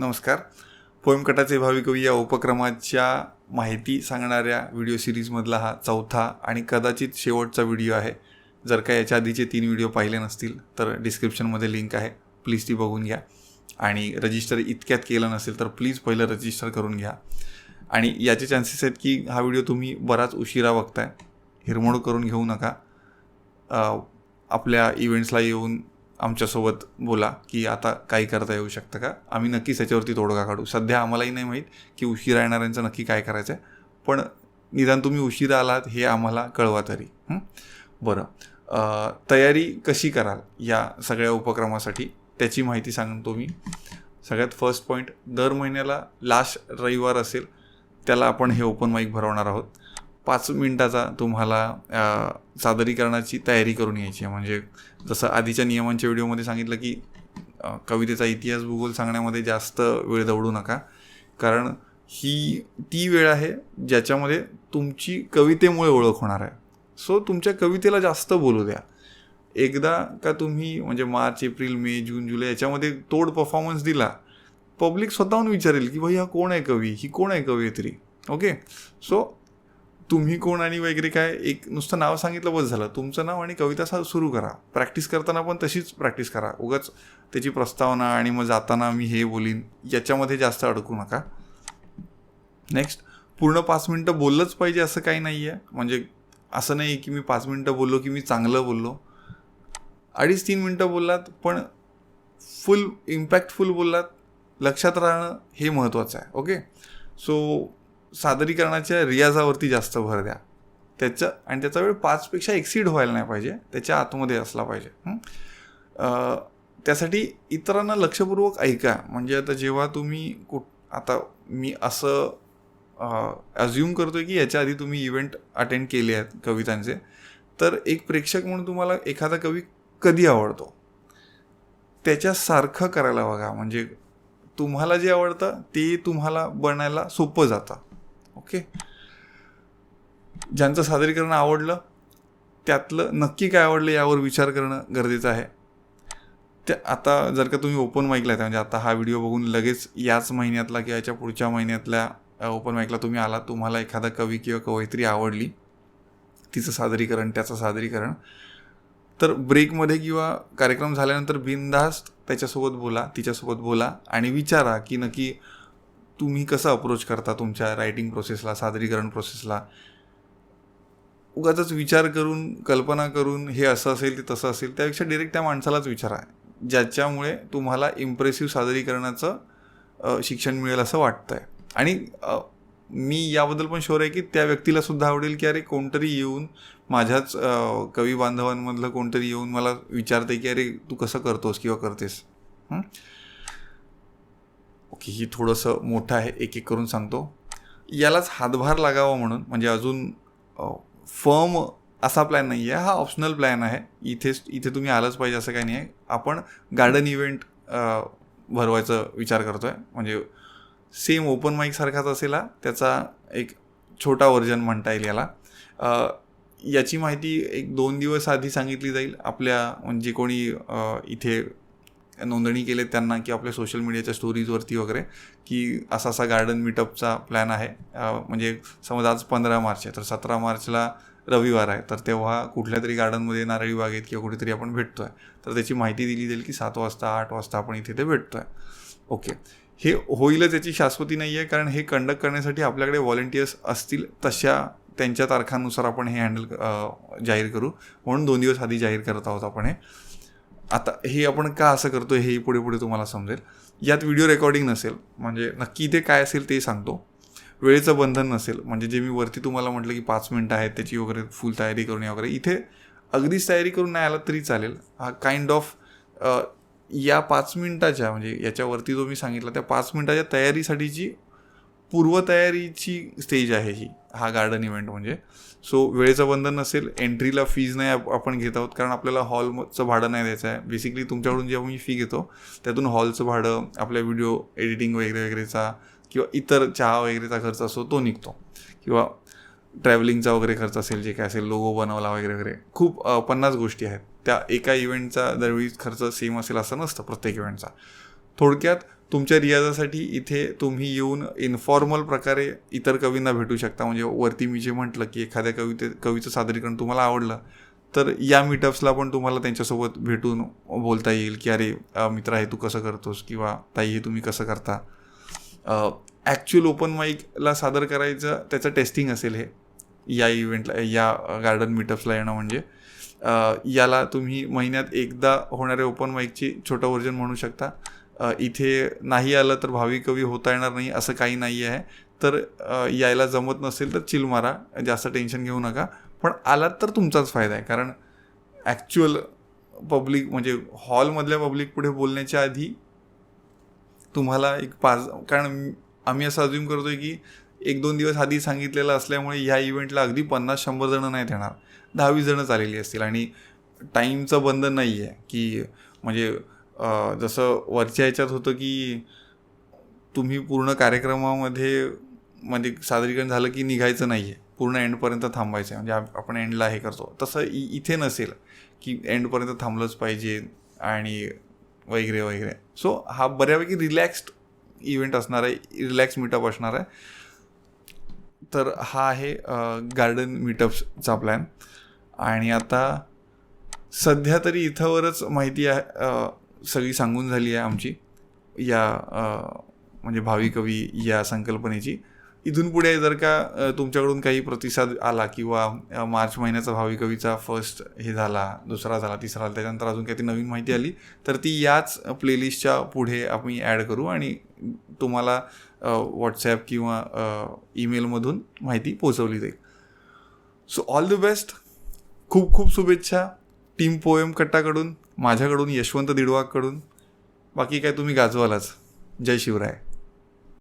नमस्कार. पोयमकटाचे भावी कवी या उपक्रमाच्या माहिती सांगणाऱ्या व्हिडिओ सिरीजमधला हा चौथा आणि कदाचित शेवटचा व्हिडिओ आहे. जर का याच्या आधीचे तीन व्हिडिओ पाहिले नसतील तर डिस्क्रिप्शनमध्ये लिंक आहे. प्लीज ती बघून घ्या. आणि रजिस्टर इतक्यात केलं नसेल तर प्लीज पहिलं रजिस्टर करून घ्या. आणि याचे चान्सेस आहेत की हा व्हिडिओ तुम्ही बराच उशिरा बघताय. हिरमोड करून घेऊ नका. आपल्या इव्हेंट्सला येऊन आमच्यासोबत बोला की आता काही करता येऊ शकतं का? आम्ही नक्कीच याच्यावरती तोडगा काढू. सध्या आम्हालाही नाही माहीत की उशिरा येणाऱ्यांचं नक्की काय करायचं आहे पण निदान तुम्ही उशिरा आलात हे आम्हाला कळवा तरी. बरं. तयारी कशी कराल या सगळ्या उपक्रमासाठी? त्याची माहिती सांगतो मी. सगळ्यात फर्स्ट पॉईंट दर महिन्याला लास्ट रविवार असेल त्याला आपण हे ओपन माईक भरवणार आहोत. पाच मिनिटाचा तुम्हाला सादरीकरणाची तयारी करून यायची आहे. म्हणजे जसं आधीच्या नियमांच्या व्हिडिओमध्ये सांगितलं की कवितेचा इतिहास भूगोल सांगण्यामध्ये जास्त वेळ दवडू नका. कारण ही ती वेळ आहे ज्याच्यामध्ये तुमची कवितेमुळे ओळख होणार आहे. सो तुमच्या कवितेला जास्त बोलू द्या. एकदा का तुम्ही म्हणजे मार्च एप्रिल मे जून जुलै याच्यामध्ये तोड परफॉर्मन्स दिला पब्लिक स्वतःहून विचारेल की भाई हा कोण आहे कवी? ही कोण आहे कवयित्री? ओके? सो तुम्ही कोण आणि वगैरे काय एक नुसतं नाव सांगितलं बस झालं. तुमचं नाव आणि कविता सा सुरू करा. प्रॅक्टिस करताना पण तशीच प्रॅक्टिस करा. उगाच त्याची प्रस्तावना आणि मग जाताना मी हे बोलीन याच्यामध्ये जास्त अडकू नका. नेक्स्ट पूर्ण पाच मिनटं बोललंच पाहिजे असं काही नाही आहे म्हणजे असं नाही की मी पाच मिनटं बोललो की मी चांगलं बोललो. अडीच तीन मिनटं बोललात पण फुल इम्पॅक्टफुल बोललात लक्षात राहणं हे महत्त्वाचं आहे. ओके सो सादरीकरणाच्या रियाजावरती जास्त भर द्या. त्याचं आणि त्याचा वेळ पाचपेक्षा एक्सीड व्हायला नाही पाहिजे. त्याच्या आतमध्ये असला पाहिजे. त्यासाठी इतरांना लक्षपूर्वक ऐका. म्हणजे आता जेव्हा तुम्ही कुठ आता मी असं अज्युम करतोय की याच्या आधी तुम्ही इव्हेंट अटेंड केले आहेत कवितांचे तर एक प्रेक्षक म्हणून तुम्हाला एखादा कवी कधी आवडतो? त्याच्यासारखं करायला बघा. म्हणजे तुम्हाला जे आवडतं ते तुम्हाला बनायला सोपं जातं. ओके? ज्यांचं सादरीकरण आवडलं त्यातलं नक्की काय आवडलं यावर विचार करणं गरजेचं आहे. ते आता जर का तुम्ही ओपन माईकला आहे म्हणजे आता हा व्हिडिओ बघून लगेच याच महिन्यातला किंवा याच्या पुढच्या महिन्यातल्या ओपन माईकला तुम्ही आला तुम्हाला एखादा कवी किंवा कवयित्री आवडली तिचं सादरीकरण त्याचं सादरीकरण. तर ब्रेकमध्ये किंवा कार्यक्रम झाल्यानंतर बिनधास्त त्याच्यासोबत बोला तिच्यासोबत बोला आणि विचारा की नक्की तुम्ही कसं अप्रोच करता तुमच्या रायटिंग प्रोसेसला सादरीकरण प्रोसेसला उगाच विचार करून कल्पना करून हे असं असेल ते तसं असेल त्यापेक्षा डिरेक्ट त्या माणसालाच विचारा. ज्याच्यामुळे तुम्हाला इम्प्रेसिव्ह सादरीकरणाचं शिक्षण मिळेल असं वाटतं आहे आणि मी याबद्दल पण शोर आहे की त्या व्यक्तीला सुद्धा आवडेल की अरे कोणतरी येऊन माझ्याच कवी बांधवांमधलं कोणतरी येऊन मला विचारते की अरे तू कसं करतोस किंवा करतेस? हं? ओके ही थोडंसं मोठं आहे एक एक करून सांगतो. यालाच हातभार लागावा म्हणून म्हणजे अजून फर्म असा प्लॅन नाही आहे हा ऑप्शनल प्लॅन आहे. इथेच इथे तुम्ही आलंच पाहिजे असं काही नाही आहे आपण गार्डन इव्हेंट भरवायचा विचार करतो आहे म्हणजे सेम ओपन माईकसारखाच असेल हा. त्याचा एक छोटा व्हर्जन म्हणता येईल याला. याची माहिती एक दोन दिवस आधी सांगितली जाईल. आपल्या म्हणजे कोणी इथे नोंदणी केले त्यांना की आपल्या सोशल मीडियाच्या स्टोरीजवरती वगैरे की असा असा गार्डन मीटअपचा प्लॅन आहे. म्हणजे समज आज पंधरा मार्च आहे तर सतरा मार्चला रविवार आहे तर तेव्हा कुठल्या तरी गार्डनमध्ये नारळी बागेत किंवा कुठेतरी आपण भेटतो आहे तर त्याची माहिती दिली जाईल की सात वाजता आठ वाजता आपण इथे ते भेटतो आहे ओके हे होईलच याची शाश्वती नाही आहे कारण हे कंडक्ट करण्यासाठी आपल्याकडे व्हॉलेंटियर्स असतील तशा त्यांच्या तारखांनुसार आपण हे हँडल जाहीर करू. म्हणून दोन दिवस आधी जाहीर करत आहोत आपण हे. आता हे आपण का असं करतो हे पुढे पुढे तुम्हाला समजेल. यात व्हिडिओ रेकॉर्डिंग नसेल म्हणजे नक्की इथे काय असेल ते सांगतो. वेळेचं बंधन नसेल म्हणजे जे मी वरती तुम्हाला म्हटलं की पाच मिनटं आहेत त्याची वगैरे फुल तयारी करून या वगैरे. इथे अगदीच तयारी करून नाही आला तरी चालेल. हा काइंड ऑफ या पाच मिनटाच्या म्हणजे याच्यावरती जो मी सांगितला त्या पाच मिनटाच्या तयारीसाठीची पूर्वतयारीची स्टेज आहे ही हा गार्डन इव्हेंट म्हणजे. सो वेळेचं बंधन नसेल एंट्रीला फीज नाही आप- आपण घेत आहोत कारण आपल्याला हॉलचं भाडं नाही द्यायचं आहे. बेसिकली तुमच्याकडून जेव्हा मी फी घेतो त्यातून हॉलचं भाडं आपल्या व्हिडिओ एडिटिंग वगैरे वगैरेचा किंवा इतर चहा वगैरेचा खर्च असतो तो निघतो. किंवा ट्रॅव्हलिंगचा वगैरे खर्च असेल जे काय असेल लोगो बनवला वगैरे वगैरे. खूप पन्नास गोष्टी आहेत. त्या एका इव्हेंटचा दरवेळी खर्च सेम असेल असं नसतं प्रत्येक इव्हेंटचा थोडक्यात तुमच्या रियाजासाठी इथे तुम्ही येऊन इन्फॉर्मल प्रकारे इतर कवींना भेटू शकता. म्हणजे वरती मी जे म्हटलं की एखाद्या कविते कवीचं सादरीकरण तुम्हाला आवडलं तर या मीटअप्सला पण तुम्हाला त्यांच्यासोबत भेटून बोलता येईल की अरे मित्र मित्रा हे तू कसं करतोस? किंवा ताई हे तुम्ही कसं करता? ॲक्च्युअल ओपन माईकला सादर करायचं त्याचं टेस्टिंग असेल हे. या इव्हेंटला या गार्डन मीटअप्सला येणं म्हणजे. याला तुम्ही महिन्यात एकदा होणाऱ्या ओपन माईकची छोटं व्हर्जन म्हणू शकता. इथे नाही आलं तर भावी कवी होता येणार नाही असं काही नाही आहे. तर यायला जमत नसेल तर चिल मारा जास्त टेन्शन घेऊ नका. पण आलात तर तुमचाच फायदा आहे. कारण ॲक्च्युअल पब्लिक म्हणजे हॉलमधल्या पब्लिक पुढे बोलण्याच्या आधी तुम्हाला एक पाच कारण आम्ही असं अज्युम करतोय की एक दोन दिवस आधी सांगितलेलं असल्यामुळे ह्या इव्हेंटला अगदी पन्नास शंभर जणं नाहीत येणार दहावीस जणं चाललेली असतील. आणि टाईमचं बंधन नाही आहे की म्हणजे जसं वरच्या ह्याच्यात होतं की तुम्ही पूर्ण कार्यक्रमामध्ये म्हणजे सादरीकरण झालं की निघायचं नाही आहे पूर्ण एंडपर्यंत थांबायचं आहे. म्हणजे आपण एंडला हे करतो. तसं इ इथे नसेल की एंडपर्यंत थांबलंच पाहिजे आणि वगैरे वगैरे. सो हा बऱ्यापैकी रिलॅक्स्ड इव्हेंट असणार आहे. रिलॅक्स मीटअप असणार आहे. तर हा आहे गार्डन मीटअप्सचा प्लॅन आणि आता सध्या तरी इथंवरच माहिती आहे सगळी सांगून झाली आहे आमची. या म्हणजे भावी कवी या संकल्पनेची. इथून पुढे जर का तुमच्याकडून काही प्रतिसाद आला किंवा मार्च महिन्याचा भावी कवीचा फर्स्ट हे झाला दुसरा झाला तिसरा झाला त्याच्यानंतर अजून काही नवीन माहिती आली तर ती याच प्लेलिस्टच्या पुढे आम्ही ॲड करू आणि तुम्हाला व्हॉट्सॲप किंवा ईमेलमधून माहिती पोचवली जाईल. सो ऑल द बेस्ट खूप खूप शुभेच्छा. टीम पोएम कट्टाकडून. माझ्याकडून यशवंत दिडवाकडून. बाकी काय तुम्ही गाजवालाच. जय शिवराय.